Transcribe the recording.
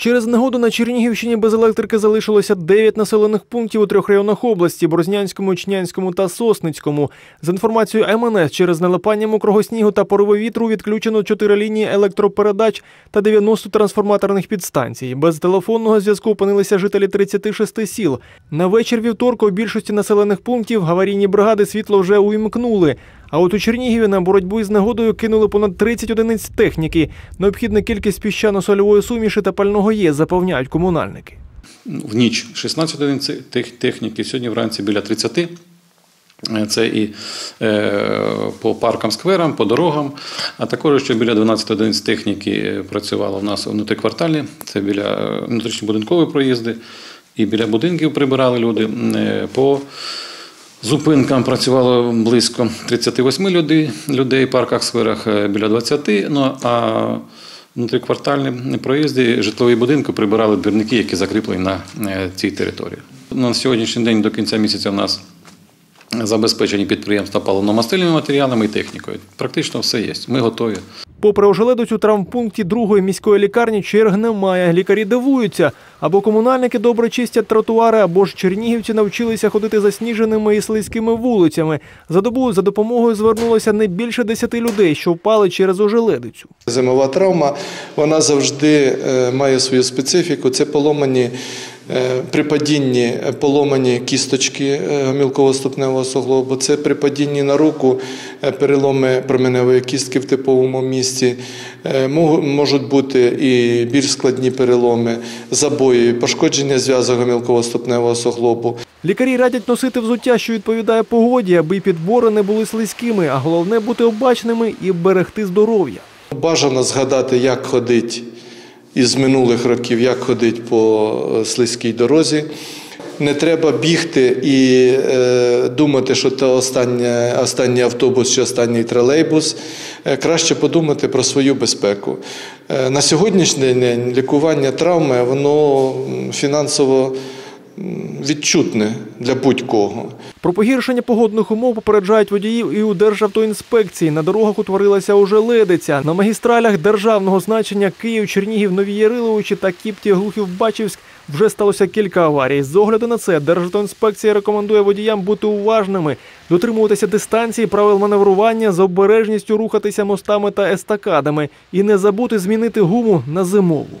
Через негоду на Чернігівщині без електрики залишилося 9 населених пунктів у трьох районах області Борзнянському, Чнянському та Сосницькому. За інформацією МНС, через налипання мокрого снігу та пориви вітру відключено 4 лінії електропередач та 90 трансформаторних підстанцій. Без телефонного зв'язку опинилися жителі 36 сіл. На вечір вівторка у більшості населених пунктів аварійні бригади світло вже уімкнули. А от у Чернігові на боротьбу із негодою кинули понад 30 одиниць техніки. Необхідна кількість піщано-сольової суміші та пального є, запевняють комунальники. В ніч 16 одиниць техніки, сьогодні вранці біля 30. Е, Це і е, по паркам, скверам, по дорогам, а також ще біля 12 одиниць техніки е, працювало в нас внутриквартальні, це біля внутрішньобудинкові проїзди, і біля будинків прибирали люди. По зупинкам працювало близько 38 людей, людей в парках, скверах е, біля 20, ну, а внутриквартальні проїзди, житлові будинки прибирали двірники, які закріплені на е, цій території. На сьогоднішній день до кінця місяця в нас забезпечені підприємства паливно-мастильними матеріалами і технікою. Практично все є. Ми готові. Попри ожеледицю у травмпункті другої міської лікарні черг немає. Лікарі дивуються. Або комунальники добре чистять тротуари, або ж чернігівці навчилися ходити засніженими і слизькими вулицями. За добу за допомогою звернулося не більше десяти людей, що впали через ожеледицю. Зимова травма вона завжди е, має свою специфіку. Це поломані е, при падінні е, поломані кісточки е, гомілково-ступневого суглобу, це при падінні на руку переломи променевої кістки в типовому місці. Е, Можуть бути і більш складні переломи, забої, пошкодження зв'язок гомілково-ступневого суглобу. Лікарі радять носити взуття, що відповідає погоді, аби підбори не були слизькими, а головне бути обачними і берегти здоров'я. Бажано згадати, як ходить із минулих років, як ходить по е, слизькій дорозі. Не треба бігти і е, думати, що це останнє, останній автобус чи останній тролейбус. Е, краще подумати про свою безпеку. Е, на сьогоднішній день лікування травми воно фінансово відчутне для будь-кого. Про погіршення погодних умов попереджають водіїв і у Державтоінспекції. На дорогах утворилася ожеледиця. На магістралях державного значення Київ, Чернігів, Нові Яриловичі та Кіпті, Глухів, Бачівськ вже сталося кілька аварій. З огляду на це Державтоінспекція рекомендує водіям бути уважними, дотримуватися дистанції, правил маневрування, з обережністю рухатися мостами та естакадами і не забути змінити гуму на зимову.